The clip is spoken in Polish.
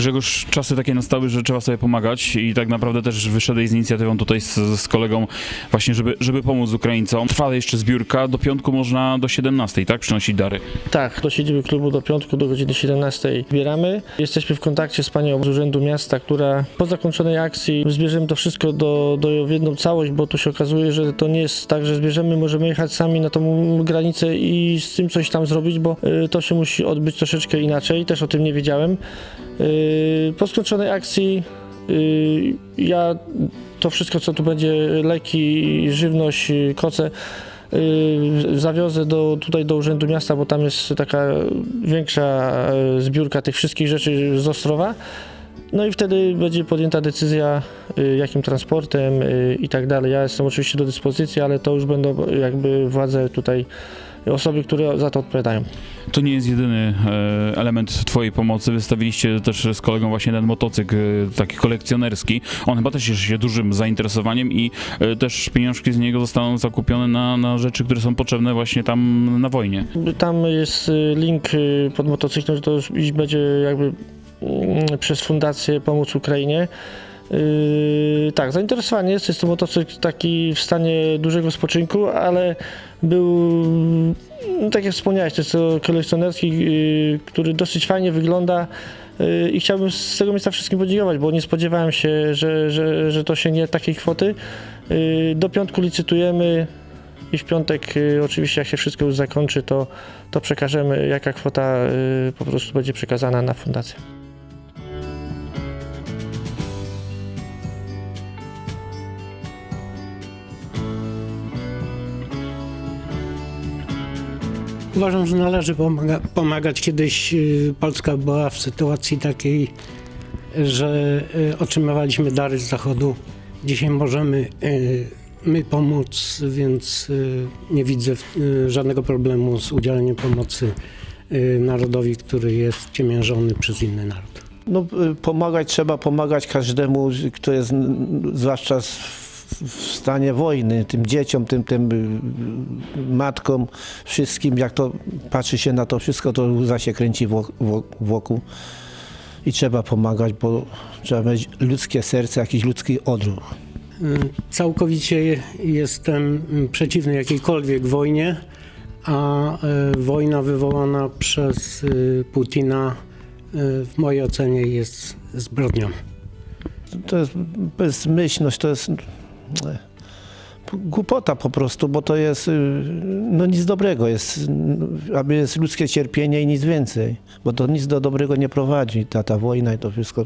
Grzegorz, czasy takie nastały, że trzeba sobie pomagać i tak naprawdę też wyszedłeś z inicjatywą tutaj z, z kolegą właśnie, żeby, żeby pomóc Ukraińcom. Trwa jeszcze zbiórka, do piątku można do 17, tak? Przynosić dary. Tak, do siedziby klubu do piątku do godziny 17 zbieramy. Jesteśmy w kontakcie z panią z Urzędu Miasta, która po zakończonej akcji zbierzemy to wszystko do, do w jedną całość, bo tu się okazuje, że to nie jest tak, że zbierzemy, możemy jechać sami na tą granicę i z tym coś tam zrobić, bo y, to się musi odbyć troszeczkę inaczej, też o tym nie wiedziałem. Y, Po skończonej akcji y, ja to wszystko, co tu będzie, leki, żywność, koce, y, zawiozę do, tutaj do Urzędu Miasta, bo tam jest taka większa zbiórka tych wszystkich rzeczy z Ostrowa. No i wtedy będzie podjęta decyzja, jakim transportem i tak dalej. Ja jestem oczywiście do dyspozycji, ale to już będą jakby władze tutaj, osoby, które za to odpowiadają. To nie jest jedyny e, element twojej pomocy. Wystawiliście też z kolegą właśnie ten motocykl e, taki kolekcjonerski. On chyba też cieszy się dużym zainteresowaniem i e, też pieniążki z niego zostaną zakupione na, na rzeczy, które są potrzebne właśnie tam na wojnie. Tam jest link pod motocyklem, to już będzie jakby mm, przez Fundację Pomóc Ukrainie. Yy, tak, zainteresowanie jest. Jest to motocykl taki w stanie dużego spoczynku, ale był, no, tak jak wspomniałeś, to jest to kolekcjonerski, yy, który dosyć fajnie wygląda. Yy, I chciałbym z tego miejsca wszystkim podziękować, bo nie spodziewałem się, że, że, że to sięgnie takiej kwoty. Yy, Do piątku licytujemy i w piątek y, oczywiście jak się wszystko już zakończy, to, to przekażemy jaka kwota y, po prostu będzie przekazana na fundację. Uważam, że należy pomaga, pomagać. Kiedyś y, Polska była w sytuacji takiej, że y, otrzymywaliśmy dary z Zachodu. Dzisiaj możemy y, my pomóc, więc nie widzę żadnego problemu z udzieleniem pomocy narodowi, który jest ciemiężony przez inny naród. No, pomagać trzeba pomagać każdemu, kto jest zwłaszcza w w stanie wojny, tym dzieciom, tym, tym y, matkom, wszystkim. Jak to patrzy się na to wszystko, to łza się kręci wo- wo- wokół. I trzeba pomagać, bo trzeba mieć ludzkie serce, jakiś ludzki odruch. Y, Całkowicie jestem przeciwny jakiejkolwiek wojnie, a y, wojna wywołana przez Putina w mojej ocenie jest zbrodnią. To jest bezmyślność, to jest głupota po prostu, bo to jest y, no nic dobrego, jest, aby jest ludzkie cierpienie i nic więcej, bo to nic do dobrego nie prowadzi, ta, ta wojna i to wszystko.